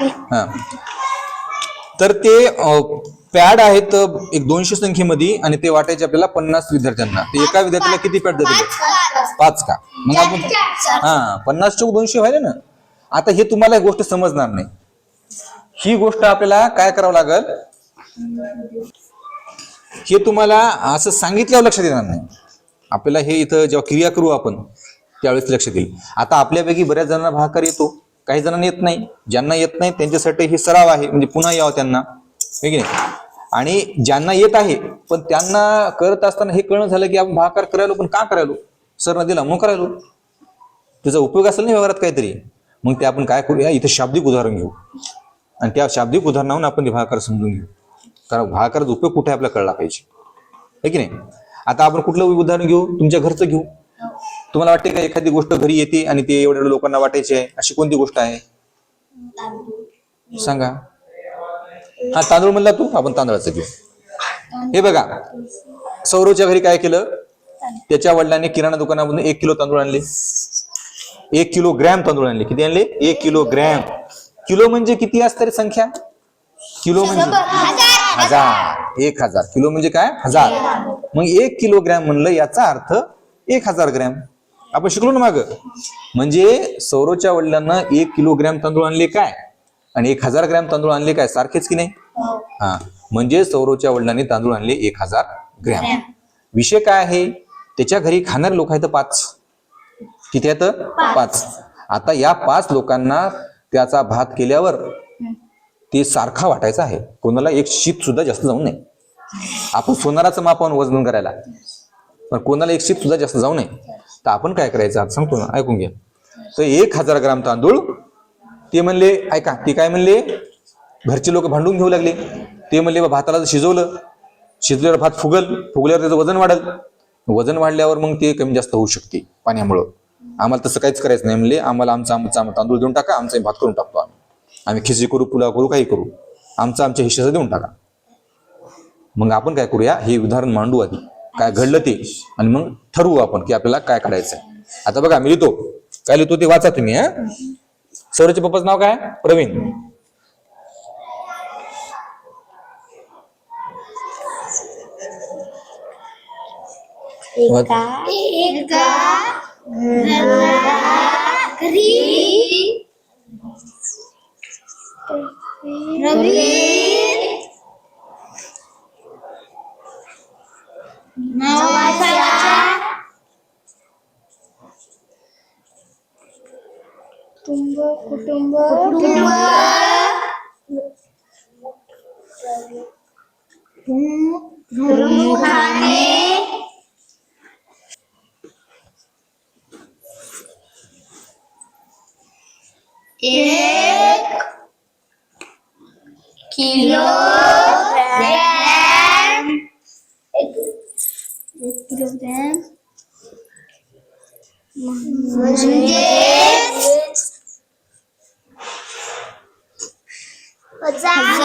हा. तर ते पॅड आहेत एक दोनशे संख्येमध्ये आणि ते वाटायचे आपल्याला पन्नास विद्यार्थ्यांना. ते एका विद्यार्थ्याला किती पॅड देतील? पाच का? मग आपण हा पन्नास चौक दोनशे व्हायला ना? आता हे तुम्हाला एक गोष्ट समजणार नाही. ही गोष्ट आपल्याला काय करावं लागल? हे तुम्हाला असं सांगितल्यावर लक्षात येणार नाही. आपल्याला हे इथं जेव्हा क्रिया करू आपण त्यावेळेस लक्षात येईल. आता आपल्यापैकी बऱ्याच जणांना भाकर येतो. काही जणांना येत नाही. ज्यांना येत नाही त्यांच्यासाठी हे सराव आहे. म्हणजे पुन्हा यावं त्यांना. हे की नाही? आणि ज्यांना येत आहे पण त्यांना करत असताना हे कळणं झालं की आपण भाकार करायलो पण का करायलो? सरनं दिला मग करायलो. त्याचा उपयोग असेल ना व्यवहारात काहीतरी. मग ते आपण काय करूया? इथे शाब्दिक उदाहरण घेऊ. आणि त्या शाब्दिक उदाहरणावरून आपण ते समजून घेऊ. कारण भाकाराचा उपयोग कुठे आपल्याला कळला पाहिजे. है की नाही? आता आपण कुठलं उदाहरण घेऊ? तुमच्या घरचं घेऊ. तुम्हाला वाटते का एखादी गोष्ट घरी येते आणि ते एवढ्या लोकांना वाटायची आहे? अशी कोणती गोष्ट आहे? सांगा. हा तांदूळ म्हणला तू? आपण तांदळाचं घेऊ. हे बघा. सौरवच्या घरी काय केलं? त्याच्या वडिलांनी किराणा दुकानामधून एक किलो तांदूळ आणले. एक किलो ग्रॅम तांदूळ आणले. किती आणले? एक किलो ग्रॅम. किलो म्हणजे किती असते संख्या? किलो म्हणजे हजार. एक हजार. किलो म्हणजे काय? हजार. मग एक किलो ग्रॅम म्हणलं याचा अर्थ एक हजार ग्रॅम. आपण शिकलो ना माग. म्हणजे सौरवच्या वडिलांना एक किलो ग्रॅम तांदूळ आणले काय? आणि एक हजार ग्रॅम तांदूळ आणले काय? सारखेच की नाही? हा. म्हणजे सौरवच्या वडिलांनी तांदूळ आणले एक हजार ग्रॅम. विषय काय आहे? त्याच्या घरी खाणारे लोक आहेत पाच. किती आहेत? पाच. आता या पाच लोकांना त्याचा भात केल्यावर ते सारखा वाटायचा आहे. कोणाला एक शीत सुद्धा जास्त जाऊ नये. आपण सोनाराचं मापावून वजन करायला. पण कोणाला एक शीत सुद्धा जास्त जाऊ नये. तर आपण काय करायचं आज सांगतो ना ऐकून घ्या. तर एक हजार ग्राम तांदूळ ते म्हणले ऐका ते काय म्हणले? घरचे लोक भांडून घेऊ लागले. ते म्हणले बा भाताला जर शिजवलं शिजल्यावर भात फुगल फुगल्यावर त्याचं वजन वाढल. वजन वाढल्यावर मग ते कमी जास्त होऊ शकते पाण्यामुळं. आम्हाला तसं काहीच करायचं नाही. म्हणले आम्हाला आमचा आमचा आम्हाला तांदूळ देऊन टाका आमचा भात करून टाकतो आम्ही. आम्ही खिचडी करू पुलाव करू काही करू. आमचं आमच्या हिश्श्याचं देऊन टाका. मग आपण काय करूया हे उदाहरण मांडू आधी. काय घडलं ते? आणि मग ठरवू आपण की आपल्याला काय काढायचं आहे आता बघा मी लिहितो. काय लिहितो ते वाचा तुम्ही हा? सौरच्या पप्पाचं नाव काय? प्रवीण. एका एका घरी रवी नावाचा कुटुंब कुटुंब कुटुंब प्रमुखाने एक किलो ग्रॅम एक किलोग्रॅम म्हणजे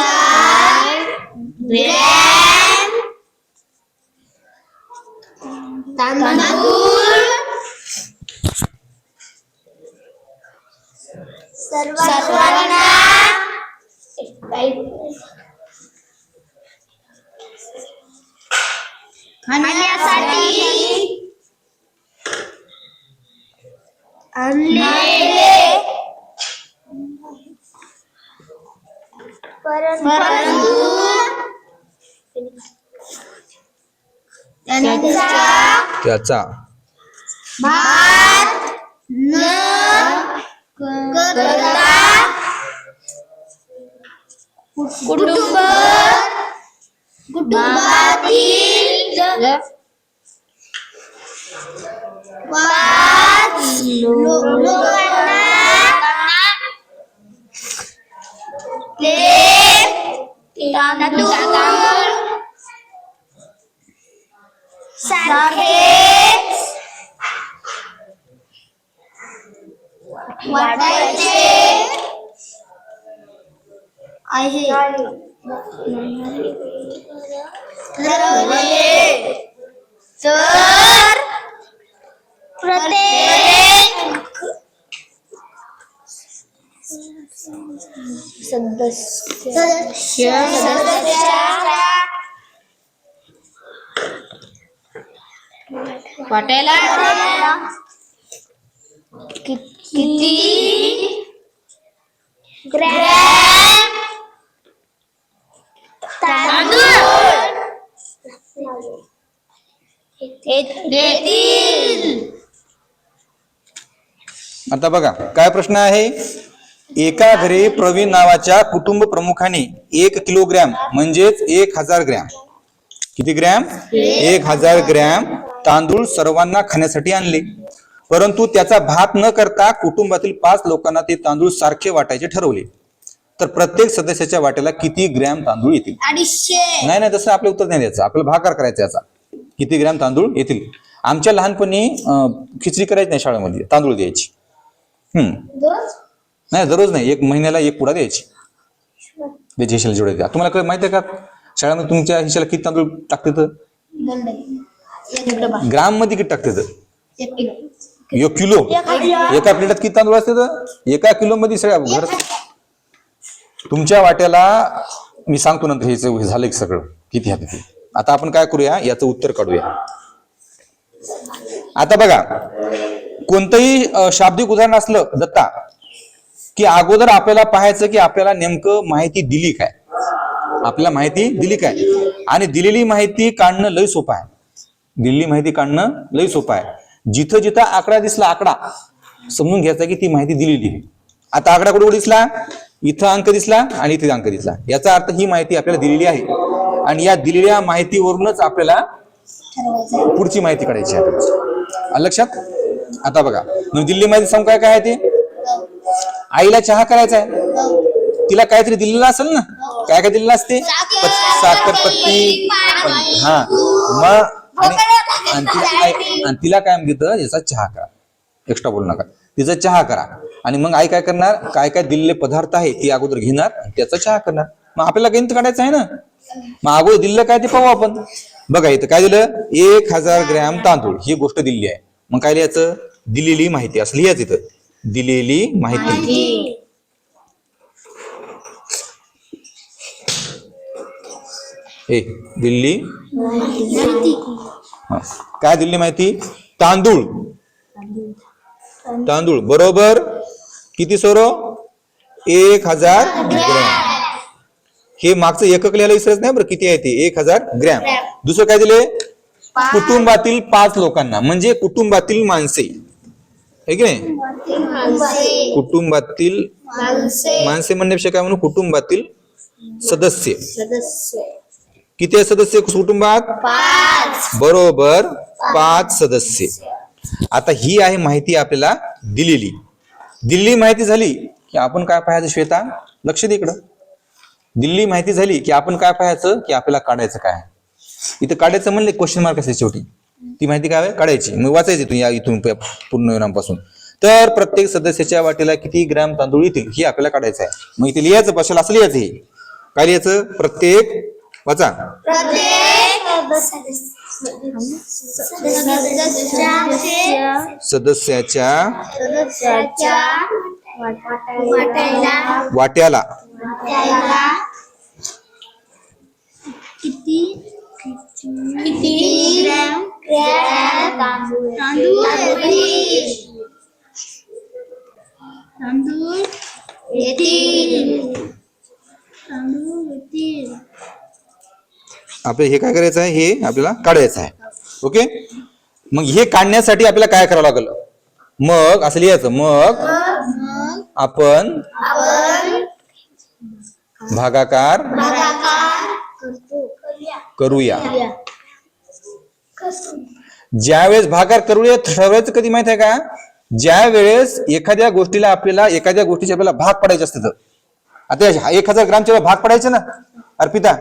हजार ग्रॅम तांदूळ सर्वांना खाण्यासाठी आणलेले परंतु त्यांचा त्याचा भात न करता कुटुंब कुटुंबातील ठरवले तर प्रत्येक सदस्य सदस्याच्या वाटायला किती ग्रॅम तांदूळ येतील आता बघा काय प्रश्न आहे? एका घरी प्रवीण नावाच्या कुटुंब प्रमुखाने एक किलोग्रॅम म्हणजेच एक हजार ग्रॅम. किती ग्रॅम? एक हजार ग्रॅम तांदूळ सर्वांना खाण्यासाठी आणले. परंतु त्याचा भात न करता कुटुंबातील पाच लोकांना ते तांदूळ सारखे वाटायचे ठरवले. तर प्रत्येक सदस्याच्या वाट्याला किती ग्रॅम तांदूळ येतील? नाही नाही तसं आपलं उत्तर नाही द्यायचं. आपल्याला भाकार करायचा याचा. किती ग्रॅम तांदूळ येतील? आमच्या लहानपणी खिचडी करायची नाही शाळेमध्ये तांदूळ द्यायची. हम्म. नाही दररोज नाही. एक महिन्याला एक पुडा द्यायची. द्यायची हिशाला जेवढे द्या. तुम्हाला काय माहिती आहे का? शाळेमध्ये तुमच्या हिशाला किती तांदूळ टाकते तर ग्राममध्ये किती टाकते तर एक किलो? एक प्लेटात किती तांदूळ असते तर एका किलो मध्ये सगळ्या घर तुमच्या वाट्याला मी सांगतो नंतर हे झालं की सगळं. किती आहे ते? आता आपण काय करूया? याचं उत्तर काढूया. आता बघा कोणतंही शाब्दिक उदाहरण असलं दत्ता की अगोदर आपल्याला पाहायचं की आपल्याला नेमकं माहिती दिली काय? आपल्याला माहिती दिली काय? आणि दिलेली माहिती काढणं लय सोपं आहे. दिलेली माहिती काढणं लय सोपं आहे. जिथं जिथं आकडा दिसला आकडा. समजून घ्यायचा की ती माहिती दिलेली आहे. आता आकडा कुठे दिसला? इथं अंक दिसला आणि इथे अंक दिसला. याचा अर्थ ही माहिती आपल्याला दिलेली आहे. आणि या दिलेल्या माहितीवरूनच आपल्याला पुढची माहिती काढायची आहे लक्षात? आता बघा मग दिल्ली माहिती सांग काय काय आहे ते? आईला चहा करायचा आहे. तिला काहीतरी दिलेलं असेल ना? काय काय दिलेलं असते? साखर साखरपत्ती हा मग आणि तिला आणि तिला काय म्हणतं याचा चहा करा. एक्स्ट्रा बोलू नका. तिचा चहा करा. आणि मग आई काय करणार? काय काय दिलेले पदार्थ आहे ती अगोदर घेणार आणि त्याचा चहा करणार. मग आपल्याला गणित काढायचं आहे ना? मग अगोदर दिलेलं काय ते पाहू आपण. बघा इथं काय दिलं? एक हजार ग्रॅम तांदूळ ही गोष्ट दिलेली आहे. मग काय लिहायचं? दिलेली माहिती असं लिहायचं इथं. दिलेली माहिती. हे दिल्ली. काय दिली माहिती? तांदूळ. तांदूळ. बरोबर? किती सोरो? एक हजार ग्रॅम. हे मागचं एकक लिहायला विसरत नाही बरं किती आहे ते? एक हजार ग्रॅम. दुसरं काय दिले कुटुंबातील पाच लोकांना म्हणजे कुटुंबातील माणसे. हे की नाही? कुटुंबातील माणसे. म्हणण्यापेक्षा काय म्हणू? कुटुंबातील सदस्य. सदस्य. किती आहे सदस्य? कुटुंबात? बरोबर पाच सदस्य. आता ही आहे माहिती आपल्याला दिलेली. दिल्ली माहिती झाली की आपण काय पाहायचं श्वेता? लक्ष दे इकडं. दिल्ली माहिती झाली की आपण काय पाहायचं? की आपल्याला काढायचं काय. इथं काढायचं म्हणले क्वेश्चन मार्क असते शेवटी. ती माहिती काय? काढायची. मग वाचायची तू या इथून पूर्ण विरामापासून तर प्रत्येक सदस्याच्या वाटेला किती ग्रॅम तांदूळ येतील हे आपल्याला काढायचं आहे. मग इथे लिहायचं पाशाला असं लिहायचं हे. काय लिहायचं? प्रत्येक वाचा. सदस्याच्या वाटायला. वाटायला किती? किती ग्रॅम? ग्रॅम तांदूळ. तांदूळ. तांदूळ येतील. तांदूळ येतील. आपलं हे काय करायचं आहे? हे आपल्याला काढायचं आहे. ओके मग हे काढण्यासाठी आपल्याला काय करावं लागलं? मग असं लिहायचं मग आपण भागाकार करूया. ज्या वेळेस भागाकार करूया ठरवायचं कधी माहीत आहे का? ज्या वेळेस एखाद्या गोष्टीला आपल्याला एखाद्या गोष्टीचे आपल्याला भाग पडायचे असते तर. आता एक हजार ग्रामचे भाग पडायचे ना? अर्पिता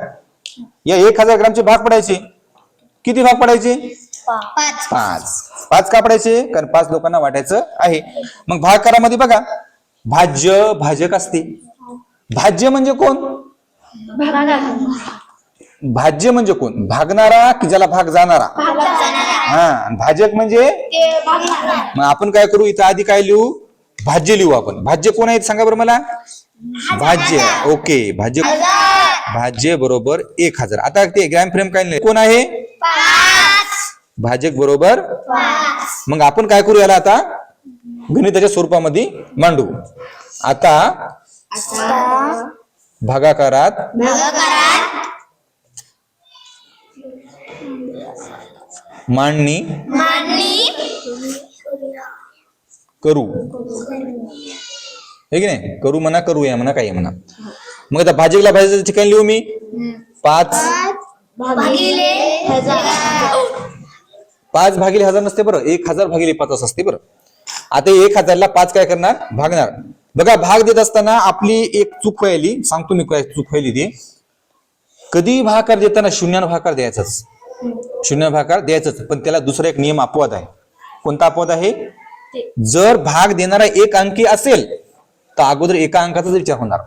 या एक हजार ग्रामचे भाग पडायचे. किती भाग पडायचे? पाच. पाच. पाच का पडायचे? कारण पाच लोकांना वाटायचं आहे. मग भागकारामध्ये बघा भाज्य भाजक असते. भाज्य म्हणजे कोण? भाज्य म्हणजे कोण? भागणारा की ज्याला भाग जाणारा? हा भाजक म्हणजे? मग आपण काय करू? इथं आधी काय लिहू? भाज्य लिहू आपण. भाज्य कोण आहेत? सांगा बरं मला. भाज्य. ओके. भाज्य भाज्य बरोबर एक हजार. आता ते ग्रॅम फ्रेम काय नाही कोण आहे? भाजक बरोबर? मग आपण काय करू याला आता? गणिताच्या स्वरूपामध्ये मांडू. आता भागाकारात मांडणी करू. हे की नाही? करू म्हणा करूया म्हणा काही म्हणा. मग आता भाजकला भाज्याचं ठिकाण लिहू मी. पाच भागिले हजार. पाच भागिले हजार नसते बरं. एक हजार भागिले पाच असते बरं. आता एक हजारला पाच काय करणार? भागणार. बघा भाग देत असताना आपली एक चूक व्हायली सांगतो मी काय चूक व्हायली ती. कधी भाकार देताना शून्यानं भाकार द्यायचाच. शून्य भाकार द्यायचंच. पण त्याला दुसरा एक नियम अपवाद आहे. कोणता अपवाद आहे? जर भाग देणारा एक अंकी असेल तर अगोदर एका अंकाचा विचार होणार.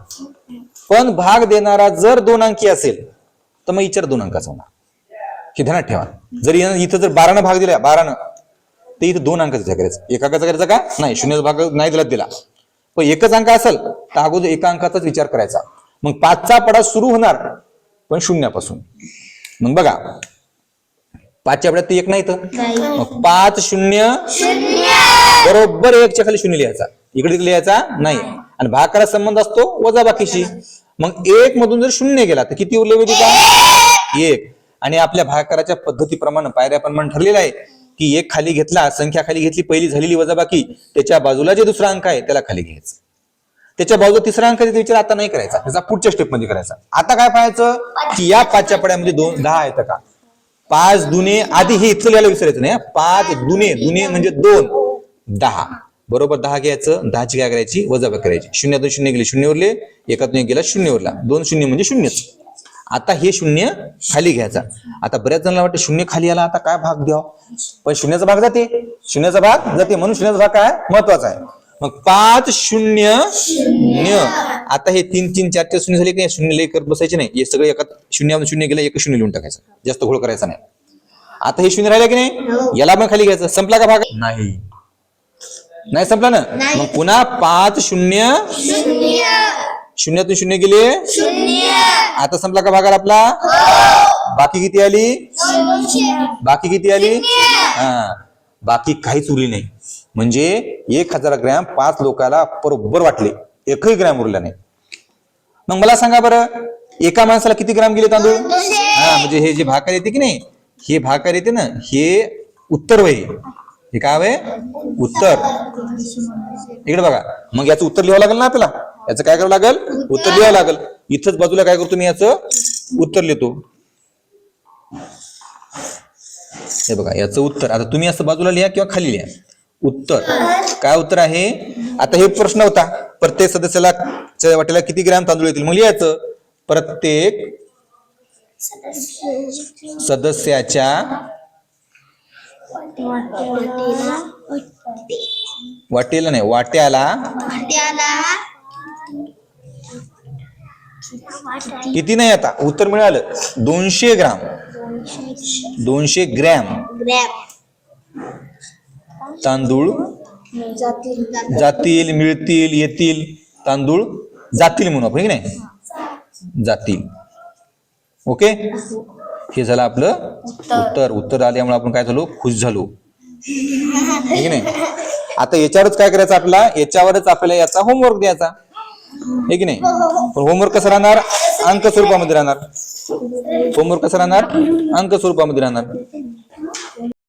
पण भाग देणारा जर दोन अंकी असेल तर मग विचार दोन अंकाचा होणार. हे ध्यानात ठेवा. जर इथं जर बारानं भाग दिला बारानं तर इथं दोन अंकाचा करायचा. एका अंकाचा करायचा का? नाही शून्याचा भाग नाही दिला दिला. पण एकच अंक असेल तर अगोदर एका अंकाचाच विचार करायचा. मग पाचचा पडा सुरू होणार पण शून्यापासून. मग बघा. पाचच्या पड्यात ते एक नाही तर मग पाच शून्य. बरोबर एकच्या खाली शून्य लिहायचा. इकडे लिहायचा? नाही. आणि भाकारा संबंध असतो वजा बाकीशी. मग एक मधून जर शून्य गेला तर किती उरले वेदिका एक. आणि आपल्या भाकाराच्या पद्धतीप्रमाणे पायऱ्याप्रमाणे ठरलेलं आहे की एक खाली घेतला संख्या खाली घेतली पहिली झालेली वजाबाकी त्याच्या बाजूला जे दुसरा अंक आहे त्याला खाली घ्यायचं. त्याच्या बाजूला तिसरा अंक त्याचा विचार आता नाही करायचा. त्याचा पुढच्या स्टेपमध्ये करायचा. आता काय पाहायचं? की या पाचच्या पड्यामध्ये दोन दहा आहेत का? पाच दुने आधी हे इथलं लिहायला विसरायचं नाही पाच दुने दुने म्हणजे दोन दहा. बरोबर दहा घ्यायचं दहाची काय करायची? वजाबाकी करायची. शून्यातून शून्य गेले शून्य उरले एकातून एक गेला शून्य उरला दोन शून्य म्हणजे शून्यच. आता हे शून्य खाली घ्यायचा. आता बऱ्याच जणांना वाटतं शून्य खाली आला आता काय भाग द्याव? पण शून्याचा भाग जाते. शून्याचा भाग जाते म्हणून शून्याचा भाग काय? महत्त्वाचा आहे. मग पाच शून्य शून्य. आता हे तीन तीन चार चार शून्य झाले की शून्य लई करत बसायचे नाही. हे सगळं एका शून्यामध्ये शून्य गेलं एक शून्य लिहून टाकायचं. जास्त घोळ करायचा नाही. आता हे शून्य राहिलं की नाही? याला पण खाली घ्यायचं. संपला का भाग? नाही. नाही संपला ना? मग पुन्हा पाच शून्य शून्यातून शून्य गेले. आता संपला का भागार आपला? बाकी किती आली? बाकी किती आली? हा. बाकी काहीच उरली नाही. म्हणजे एक हजार ग्रॅम पाच लोकाला बरोबर वाटले. एकही ग्रॅम उरला नाही. मग मला सांगा बरं एका माणसाला किती ग्राम गेले तांदूळ? हा म्हणजे हे जे भाकर येते की नाही हे भाकर येते ना हे उत्तर वय. हे काय हवंय उत्तर. इकडे बघा. मग याचं उत्तर लिहावं लागेल ना आपल्याला? याचं काय करावं लागेल? उत्तर लिहावं लागेल. इथंच बाजूला काय करतो मी याचं? उत्तर लिहितो. हे बघा याचं उत्तर. आता तुम्ही असं बाजूला लिहा किंवा खाली लिहा. उत्तर. काय उत्तर आहे? आता हे प्रश्न होता. प्रत्येक सदस्याला वाटेला किती ग्रॅम तांदूळ येतील? मग लिहायचं. प्रत्येक सदस्याच्या वाटेला नाही वाट्याला किती नाही आता? उत्तर मिळालं. दोनशे ग्राम. दोनशे ग्रॅम. तांदूळ. जातील मिळतील येतील. तांदूळ जातील म्हणून आपण नाही? जातील. ओके? हे झालं आपलं उत्तर. उत्तर आल्यामुळे आपण काय झालो? खुश झालो. हे नाही? आता याच्यावरच काय करायचं आपला याच्यावरच आपल्याला याचा होमवर्क द्यायचा. हे की नाही? पण होमवर्क कसं राहणार? अंक स्वरूपामध्ये राहणार होमवर्क कसं राहणार? अंक स्वरूपामध्ये राहणार.